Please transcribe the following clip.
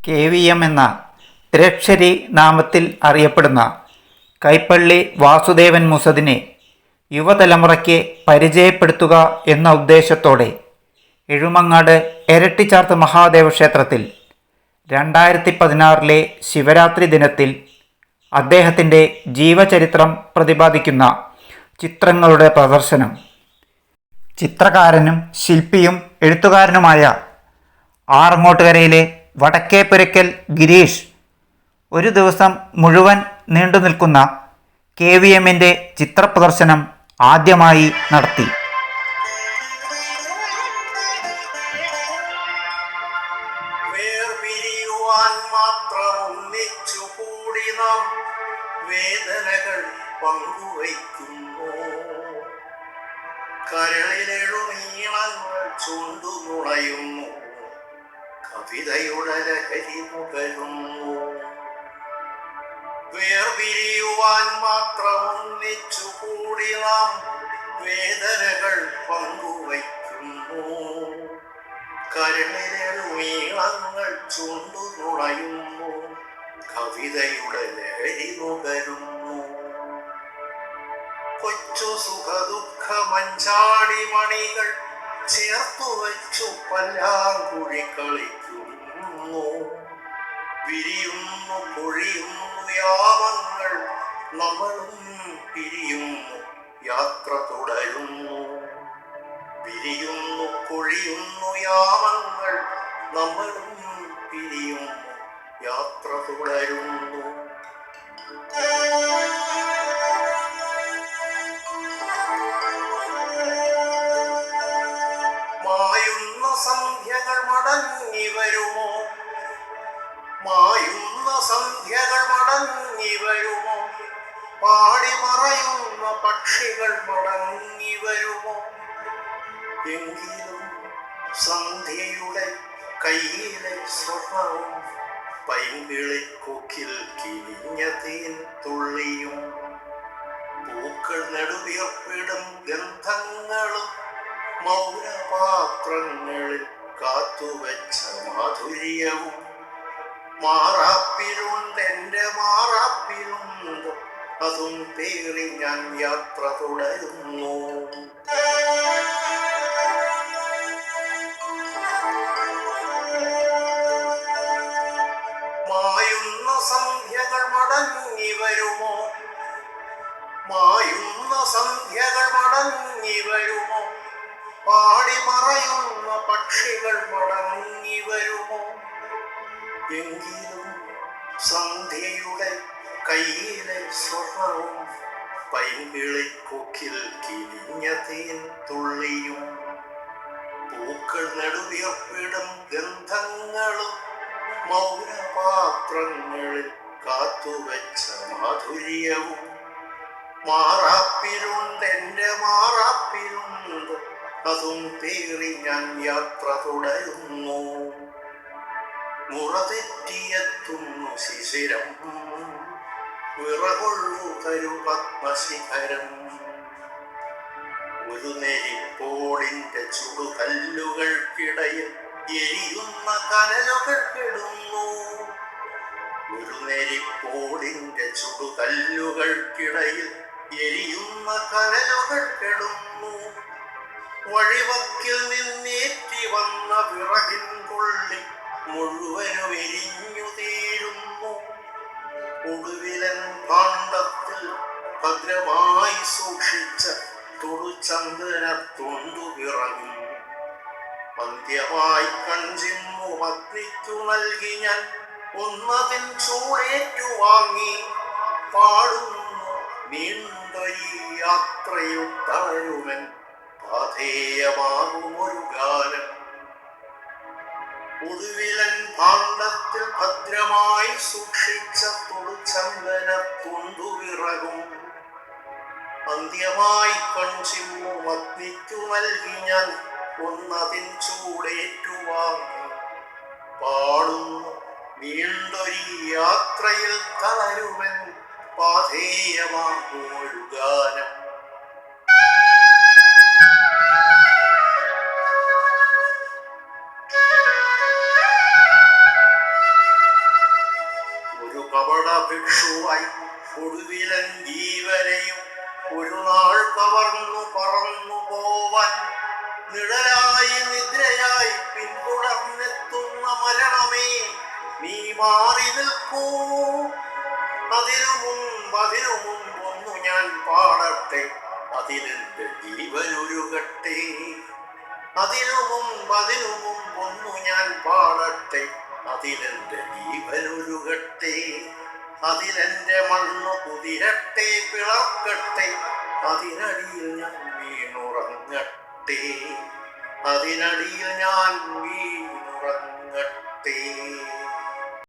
K V M എന്ന ത്രക്ഷരി നാമത്തിൽ അറിയപ്പെടുന്ന കൈപ്പള്ളി വാസുദേവൻ മുസദിനെ യുവതലമുറയ്ക്ക് പരിചയപ്പെടുത്തുക എന്ന ഉദ്ദേശത്തോടെ എഴുമങ്ങാട് എരട്ടിച്ചാർത്ത് മഹാദേവ ക്ഷേത്രത്തിൽ രണ്ടായിരത്തി പതിനാറിലെ ശിവരാത്രി ദിനത്തിൽ അദ്ദേഹത്തിന്റെ ജീവചരിത്രം പ്രതിപാദിക്കുന്ന ചിത്രങ്ങളുടെ പ്രദർശനം. ചിത്രകാരനും ശില്പിയും എഴുത്തുകാരനുമായ ആറങ്ങോട്ടുകരയിലെ വടക്കേപ്പുരയ്ക്കൽ ഗിരീഷ് ഒരു ദിവസം മുഴുവൻ നീണ്ടു നിൽക്കുന്ന കെ വി എമ്മിന്റെ ചിത്രപ്രദർശനം ആദ്യമായി നടത്തി. വേദനകൾ ചൂണ്ടുമുളയുന്നു വേർപിരിയുവാൻ മാത്രം ഒന്നിച്ചു കൂടി നാം വേദനകൾ പങ്കുവയ്ക്കുന്നു. ചുണ്ടു ചൂണ്ടുനുണയുന്നു കവിതയുടെ ലഹരി നുകരുന്നു കൊച്ചു സുഖദുഃഖ മഞ്ചാടി മണികൾ ചേർത്തു വച്ചു പല്ലാങ്കുഴി കളിക്കുന്നു. വിരിയുന്നു പൊഴിയുന്നു യാമങ്ങൾ നമ്മളും പിരിയുന്നു. യാത്ര തുടരുന്നു. പിരിയുന്നു പൊഴിയുന്നു യാമങ്ങൾ നമ്മളും പിരിയുന്നു. യാത്ര തുടരുന്നു. പാടി മറയുന്ന പക്ഷികൾ മടങ്ങി വരുമോ? എങ്കിലും സന്ധ്യയുടെ കയ്യിലെ സ്വർണവും പൈങ്കിളി കൊക്കിൽ കിനിഞ്ഞ തേൻ തുള്ളിയും പൂക്കൾ നെടുവിയർപ്പിടും ഗന്ധങ്ങളും മൗനപാത്രങ്ങളിൽ കാത്തുവച്ച മാധുര്യവും മാറാപ്പിലുണ്ട് എന്റെ മാറാപ്പിലുണ്ട് അതും പേറി ഞാൻ യാത്ര തുടരുന്നു. മായുന്ന സന്ധ്യകൾ മടങ്ങി വരുമോ? മായുന്ന സന്ധ്യകൾ മടങ്ങി വരുമോ? പാടി മറയുന്ന പക്ഷികൾ മടങ്ങി വരുമോ? എങ്കിലും സന്ധ്യയുടെ കയ്യിലെ സ്വർണവും പൈങ്കിളി കൊക്കിൽ കിനിഞ്ഞ തേൻ തുള്ളിയും പൂക്കൾ നെടുവിയർപ്പിടും ഗന്ധങ്ങളും മൗനപാത്രങ്ങളിൽ കാത്തുവെച്ച മാധുര്യവും. മാറാപ്പിലുണ്ട് എന്റെ മാറാപ്പിലുണ്ട്. അതും പേറി ഞാൻ യാത്ര തുടരുന്നു. മുറതെറ്റിയെത്തുന്നു ശിശിരം വിറകൊള്ളു തരു പത്മശിഖരം ഒരു നെരിപ്പോടിന്റെ ചുടുകല്ലുകൾക്കിടയിൽ എരിയുന്ന കനലുകൾ കിടുന്നു ഒരു നെരിപ്പോടിന്റെ ചുടുകല്ലുകൾക്കിടയിൽ എരിയുന്ന കനലുകൾ കെടുന്നു വഴിവക്കിൽ നിന്നേറ്റി വന്ന വിറകിൻ കൊള്ളി മുഴുവനും ഭദ്രമായി സൂക്ഷിച്ച തൊടുചന്ദന തൊണ്ടു വിറങ്ങും അന്ത്യമായി കൺചിമ്മു അഗ്നിക്കു നൽകി ഞാൻ ഒന്നതിൻ ചൂടേറ്റു വാങ്ങി. പാടുന്നു നീണ്ടൊരു യാത്രയിൽ തളരുമൻ പാധേയമാകുമൊരു ഗാനം. ഒടുവിലൻ ഭാണ്ഡത്തിൽ ഭദ്രമായി സൂക്ഷിച്ച തൊടുചന്ദന തുണ്ടുവിറകും അന്ത്യമായി കൺചിമ്മും അഗ്നിക്കു നൽകി ഞാൻ ഒന്നതിൻ ചൂടേറ്റുവാങ്ങി. പാടുന്നു നീണ്ടൊരു യാത്രയിൽ തളരുവൻ പാധേയമാകുമൊരു ഗാനം ഭിക്ഷുവായി ഒടുവിലൻ ജീവനെയും ഒരു നാൾ കവർന്നു പറന്നു പോവാൻ നിഴലായി നിദ്രയായി പിന്തുടർന്നെത്തുന്ന മരണമേ നീ മാറി നിൽക്കൂ. അതിനു മുമ്പ് അതിനു മുമ്പ് ഒന്നു ഞാൻ പാടട്ടെ അതിലെന്റെ ജീവനൊരുകട്ടെ. അതിനു മുമ്പ് അതിനു മുമ്പ് ഒന്നു ഞാൻ പാടട്ടെ അതിലെന്റെ ജീവനൊരുകട്ടെ. അതിലെന്റെ മണ്ണു കുതിരട്ടെ പിളർക്കട്ടെ അതിനടിയിൽ ഞാൻ വീണുറങ്ങട്ടെ. അതിനടിയിൽ ഞാൻ വീണുറങ്ങട്ടെ.